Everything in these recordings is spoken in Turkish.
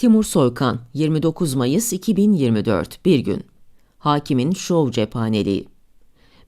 Timur Soykan, 29 Mayıs 2024, bir gün. Hakimin şov cephaneliği.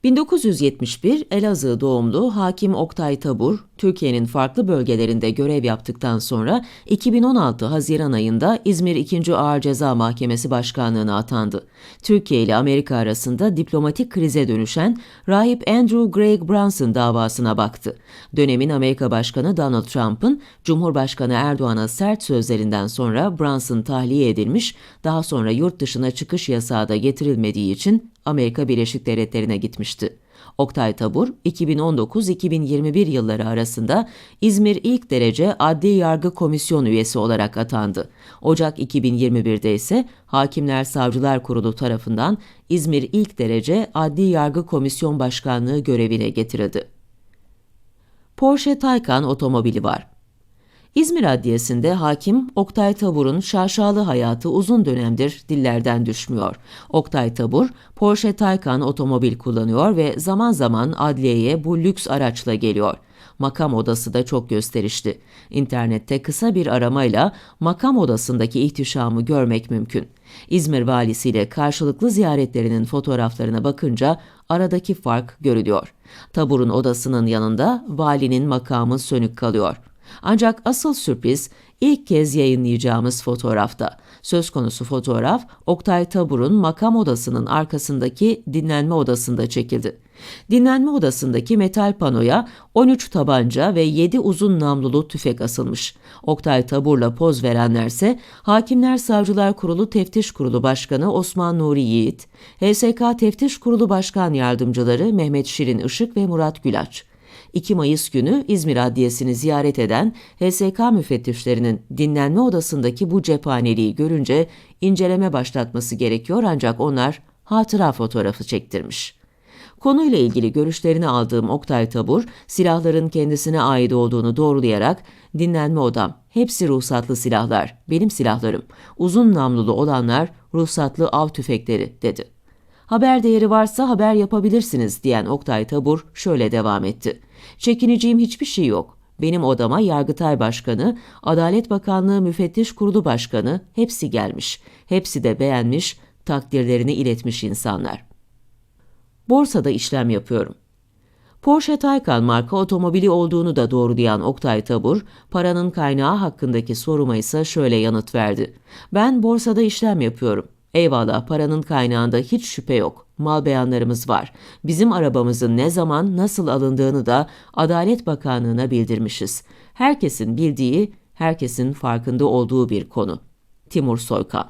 1971 Elazığ doğumlu Hakim Oktay Tabur, Türkiye'nin farklı bölgelerinde görev yaptıktan sonra 2016 Haziran ayında İzmir 2. Ağır Ceza Mahkemesi Başkanlığı'na atandı. Türkiye ile Amerika arasında diplomatik krize dönüşen rahip Andrew Craig Brunson davasına baktı. Dönemin Amerika Başkanı Donald Trump'ın Cumhurbaşkanı Erdoğan'a sert sözlerinden sonra Brunson tahliye edilmiş, daha sonra yurt dışına çıkış yasağı da getirilmediği için Amerika Birleşik Devletleri'ne gitmişti. Oktay Tabur, 2019-2021 yılları arasında İzmir İlk Derece Adli Yargı Komisyon üyesi olarak atandı. Ocak 2021'de ise Hakimler Savcılar Kurulu tarafından İzmir İlk Derece Adli Yargı Komisyon Başkanlığı görevine getirildi. Porsche Taycan otomobili var. İzmir Adliyesi'nde hakim Oktay Tabur'un şaşalı hayatı uzun dönemdir dillerden düşmüyor. Oktay Tabur, Porsche Taycan otomobil kullanıyor ve zaman zaman adliyeye bu lüks araçla geliyor. Makam odası da çok gösterişli. İnternette kısa bir aramayla makam odasındaki ihtişamı görmek mümkün. İzmir valisiyle karşılıklı ziyaretlerinin fotoğraflarına bakınca aradaki fark görülüyor. Tabur'un odasının yanında valinin makamı sönük kalıyor. Ancak asıl sürpriz ilk kez yayınlayacağımız fotoğrafta. Söz konusu fotoğraf Oktay Tabur'un makam odasının arkasındaki dinlenme odasında çekildi. Dinlenme odasındaki metal panoya 13 tabanca ve 7 uzun namlulu tüfek asılmış. Oktay Tabur'la poz verenlerse Hakimler Savcılar Kurulu Teftiş Kurulu Başkanı Osman Nuri Yiğit, HSK Teftiş Kurulu Başkan Yardımcıları Mehmet Şirin Işık ve Murat Gülaç. 2 Mayıs günü İzmir Adliyesi'ni ziyaret eden HSK müfettişlerinin dinlenme odasındaki bu cephaneliği görünce inceleme başlatması gerekiyor ancak onlar hatıra fotoğrafı çektirmiş. Konuyla ilgili görüşlerini aldığım Oktay Tabur, silahların kendisine ait olduğunu doğrulayarak dinlenme odam, hepsi ruhsatlı silahlar, benim silahlarım, uzun namlulu olanlar ruhsatlı av tüfekleri dedi. Haber değeri varsa haber yapabilirsiniz diyen Oktay Tabur şöyle devam etti. Çekineceğim hiçbir şey yok. Benim odama Yargıtay Başkanı, Adalet Bakanlığı Müfettiş Kurulu Başkanı hepsi gelmiş. Hepsi de beğenmiş, takdirlerini iletmiş insanlar. Borsada işlem yapıyorum. Porsche Taycan marka otomobili olduğunu da doğrulayan Oktay Tabur, paranın kaynağı hakkındaki soruma ise şöyle yanıt verdi. Ben borsada işlem yapıyorum. Eyvallah paranın kaynağında hiç şüphe yok. Mal beyanlarımız var. Bizim arabamızın ne zaman nasıl alındığını da Adalet Bakanlığı'na bildirmişiz. Herkesin bildiği, herkesin farkında olduğu bir konu. Timur Soykan